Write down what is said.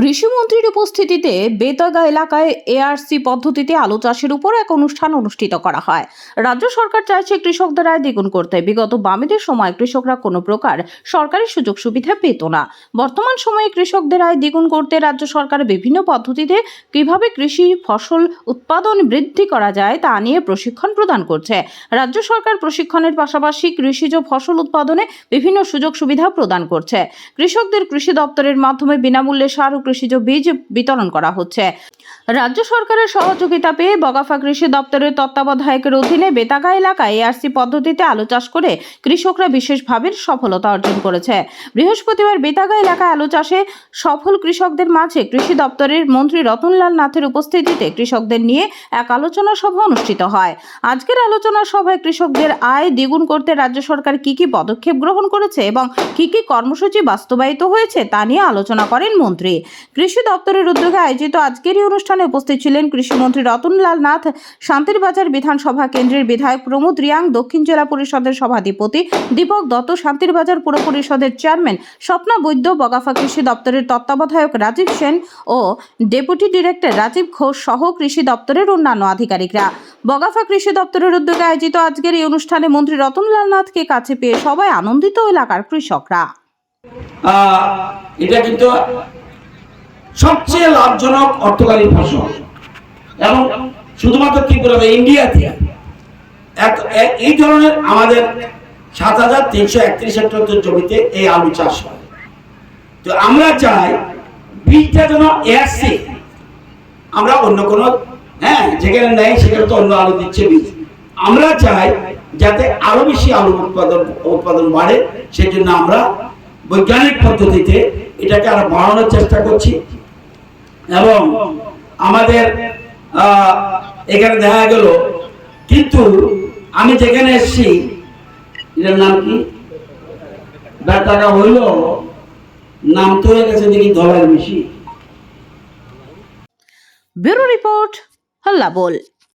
কৃষিমন্ত্রীর উপস্থিতিতে বেতাগা এলাকায় এআরসি পদ্ধতিতে আলু চাষের উপর এক অনুষ্ঠান অনুষ্ঠিত করা হয়। রাজ্য সরকার চাইছে কৃষকদের আয় দ্বিগুণ করতে। বিগত বামেদের সময় কৃষকরা কোনো প্রকার সরকারি সুযোগ সুবিধা পেত না। বর্তমান সময়ে কৃষকদের আয় দ্বিগুণ করতে রাজ্য সরকার বিভিন্ন পদ্ধতিতে কীভাবে কৃষি, ফসল উৎপাদন বৃদ্ধি করা যায় তা নিয়ে প্রশিক্ষণ প্রদান করছে। রাজ্য সরকার প্রশিক্ষণের পাশাপাশি কৃষিজ ফসল উৎপাদনে বিভিন্ন সুযোগ সুবিধা প্রদান করছে। কৃষকদের কৃষি দপ্তরের মাধ্যমে বিনামূল্যে সার কৃষিজ বীজ বিতরণ করা হচ্ছে। রাজ্য সরকারের সহযোগিতা পেয়ে বগাফা কৃষি দপ্তরের তত্ত্বাবধায়কের অধীনে বেতাগা এলাকায় এআরসি পদ্ধতিতে আলু চাষ করে কৃষকরা বিশেষভাবে সফলতা অর্জন করেছে। বৃহস্পতিবার বেতাগা এলাকায় আলু চাষে সফল কৃষকদের মাঝে কৃষি দপ্তরের মন্ত্রী রতনলাল নাথের উপস্থিতিতে কৃষকদের নিয়ে এক আলোচনা সভা অনুষ্ঠিত হয়। আজকের আলোচনা সভায় কৃষকদের আয় দ্বিগুণ করতে রাজ্য সরকার কি কি পদক্ষেপ গ্রহণ করেছে এবং কি কি কর্মসূচি বাস্তবায়িত হয়েছে তা নিয়ে আলোচনা করেন মন্ত্রী। কৃষি দপ্তরের উদ্যোগে আয়োজিত আজকের এই অনুষ্ঠানে উপস্থিত ছিলেন কৃষিমন্ত্রী রতনলাল নাথ শান্তিরবাজার বিধানসভা কেন্দ্রের বিধায়ক প্রমোদ রিয়াং, দক্ষিণ জেলা পরিষদের সভাধিপতি দীপক দত্ত শান্তিরবাজার পুর পরিষদের চেয়ারম্যান স্বপ্না বৈদ্য, বগাফা কৃষি দপ্তরের তত্ত্বাবধায়ক রাজীব সেন ও ডেপুটি ডিরেক্টর রাজীব ঘোষ সহ কৃষি দপ্তরের অন্যান্য আধিকারিকরা। বগাফা কৃষি দপ্তরের উদ্যোগে আয়োজিত আজকের এই অনুষ্ঠানে মন্ত্রী রতনলাল নাথকে কাছে পেয়ে সবাই আনন্দিত এলাকার কৃষকরা। এটা কিন্তু সবচেয়ে লাভজনক অর্থকারী ফসল। এবং শুধুমাত্র ত্রিপুরা ইন্ডিয়াতে এই ধরনের আমাদের সাত হাজার তিনশো একত্রিশ হেক্টর জমিতে এই আলু চাষ হয়। তো আমরা চাই বীজটা যেন এসছে আমরা অন্য কোনো হ্যাঁ যেখানে নেই সেখানে তো অন্য আলু দিচ্ছে বীজ। আমরা চাই যাতে আরও বেশি আলু উৎপাদন উৎপাদন বাড়ে। সেই জন্য আমরা বৈজ্ঞানিক পদ্ধতিতে এটাকে আরও বাড়ানোর চেষ্টা করছি। এবং আমাদের এখানে দেখা গেল। কিন্তু আমি যেখানে এসেছি, এটার নাম কি? ব্যাটাটা হইল, নাম তো হয়ে গেছে দেখি ধরার বেশি। ব্যুরো রিপোর্ট হল্লা বল